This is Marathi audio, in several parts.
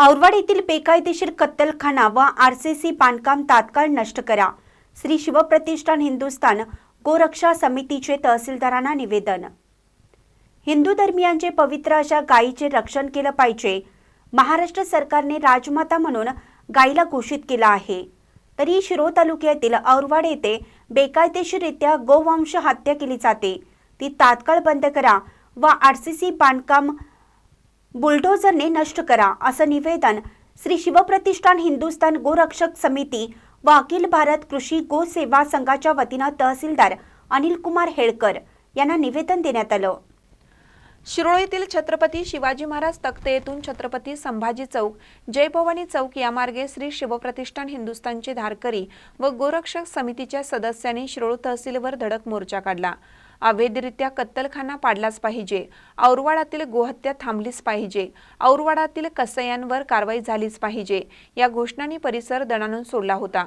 औरवाड येथील बेकायदेशीर कत्तलखाना व आरसीसी बांधकाम तात्काळ नष्ट करा. श्री शिवप्रतिष्ठान हिंदुस्थान गोरक्षा समितीचे तहसीलदारांना निवेदन. हिंदू धर्मियांचे पवित्र अशा गायीचे रक्षण केलं पाहिजे. महाराष्ट्र सरकारने राजमाता म्हणून गायीला घोषित केलं आहे. तरी शिरोळ तालुक्यातील औरवाड येथे बेकायदेशीररित्या गोवंश हत्या केली जाते. ती तात्काळ बंद करा व आरसीसी बांधकाम बुलडोझरने नष्ट करा असं निवेदन श्री शिवप्रतिष्ठान हिंदुस्थान गोरक्षक समिती व अखिल भारत कृषी गो सेवा संघाच्या वतीनं तहसीलदार अनिल कुमार हेळकर यांना निवेदन देण्यात आलं. शिरोळीतील छत्रपती शिवाजी महाराज तख्ते येथून छत्रपती संभाजी चौक जयभवानी चौक या मार्गे श्री शिवप्रतिष्ठान हिंदुस्थानचे धारकरी व गोरक्षक समितीच्या सदस्यांनी शिरोळ तहसीलवर धडक मोर्चा काढला. अवैधरित्या कत्तलखाना पाडलाच पाहिजे. औरवाडातील गोहत्या थांबलीच पाहिजे. औरवाडातील कसयांवर कारवाई झालीच पाहिजे. या घोषणांनी परिसर दणाणून सोडला होता.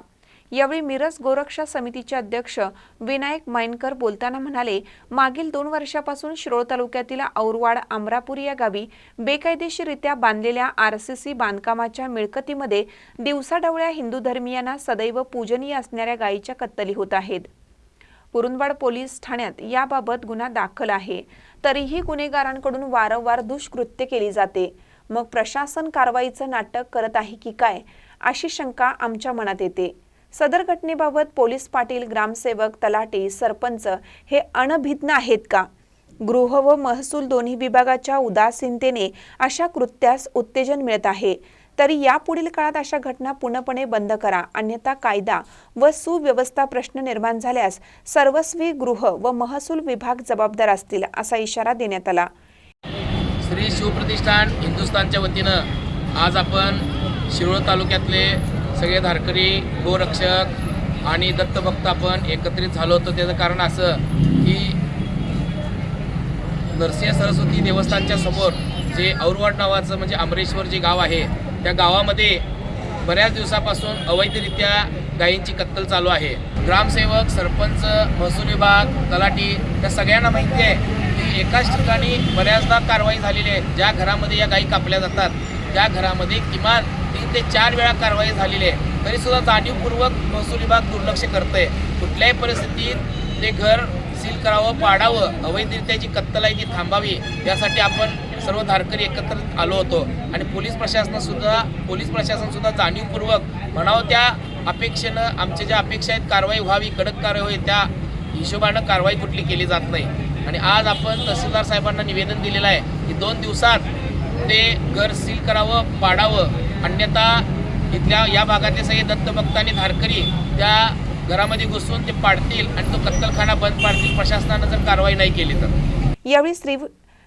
यावेळी मिरज गोरक्षा समितीचे अध्यक्ष विनायक मायनकर बोलताना म्हणाले मागील दोन वर्षापासून शिरोळ तालुक्यातील औरवाड आमरापूर या गावी बेकायदेशीररित्या बांधलेल्या आरसीसी बांधकामाच्या मिळकतीमध्ये दिवसाढवळ्या हिंदू धर्मियांना सदैव पूजनीय असणाऱ्या गायीच्या कत्तली होत आहेत. कुरुंदवाड पोलीस ठाण्यात याबाबत गुन्हा दाखल आहे. तरीही गुन्हेगारांकडून वारंवार दुष्कृत्य केली जाते. मग प्रशासन कारवाईचं नाटक करत आहे की काय अशी शंका आमच्या मनात येते. सदर घटनेबाबत पोलीस पाटील ग्रामसेवक तलाटे सरपंच हे अनभिज्ञ आहेत का? गृह व महसूल दोन्ही विभागाच्या उदासीनतेने अशा कृत्यास उत्तेजन मिळत आहे. तरी यापुढील काळात अशा घटना पूर्णपणे बंद करा. अन्यथा कायदा व सुव्यवस्था प्रश्न निर्माण झाल्यास सर्वस्वी गृह व महसूल विभाग जबाबदार असतील असा इशारा देण्यात आला. श्री शिवप्रतिष्ठान हिंदुस्थानच्या वतीनं आज आपण शिरोळ तालुक्यातले सगळे धारकरी गोरक्षक आणि दत्तभक्त आपण एकत्रित झालो होतो. त्याचं कारण असं की नरसिंह सरस्वती देवस्थानच्या समोर जे औरवाड नावाचं म्हणजे अमरेश्वर जे गाव आहे त्या गावामध्ये बऱ्याच दिवसापासून अवैधरित्या गायींची कत्तल चालू आहे. ग्रामसेवक सरपंच महसूल विभाग तलाठी त्या सगळ्यांना माहिती आहे की एकाच ठिकाणी बऱ्याचदा कारवाई झालेली आहे. ज्या घरामध्ये या गायी कापल्या जातात त्या घरामध्ये किमान तीन ते चार वेळा कारवाई झालेली आहे. तरीसुद्धा जाणीवपूर्वक महसूल विभाग दुर्लक्ष आहे कुठल्याही परिस्थितीत ते घर सील करावं पाडावं अवैधरित्या जी कत्तल आहे ती थांबावी यासाठी आपण सर्व धारकरी एकत्र आलो होतो. आणि पोलीस प्रशासनसुद्धा पोलीस प्रशासनसुद्धा जाणीवपूर्वक म्हणावं त्या अपेक्षेनं आमच्या ज्या अपेक्षा आहेत कारवाई व्हावी कडक कारवाई होईल त्या हिशोबानं कारवाई कुठली केली जात नाही. आणि आज आपण तहसीलदार साहेबांना निवेदन दिलेलं आहे की दोन दिवसात ते घर सील करावं पाडावं. अन्यथा इथल्या या भागातले सगळे दत्तभक्त आणि धारकरी त्या घरामध्ये घुसून ते पाडतील आणि तो कत्तलखाना बंद पाडतील प्रशासनानं जर कारवाई नाही केली तर. यावेळी श्री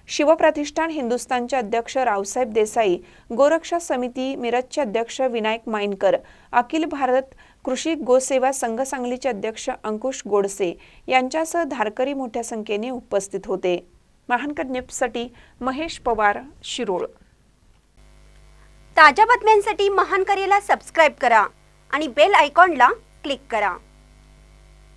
शिवप्रतिष्ठान हिंदुस्थानचे अध्यक्ष रावसाहेब देसाई गोरक्षा समिती मिरजचे अध्यक्ष विनायक माइनकर अखिल भारत कृषी गोसेवा संघ सांगलीचे अध्यक्ष अंकुश गोडसे यांच्यासह धारकरी मोठ्या संख्येने उपस्थित होते. महानकर न्यूजसाठी महेश पवार शिरोळ. ताज्या बातम्यांसाठी महान करेला सबस्क्राईब करा आणि बेल आयकॉनला क्लिक करा.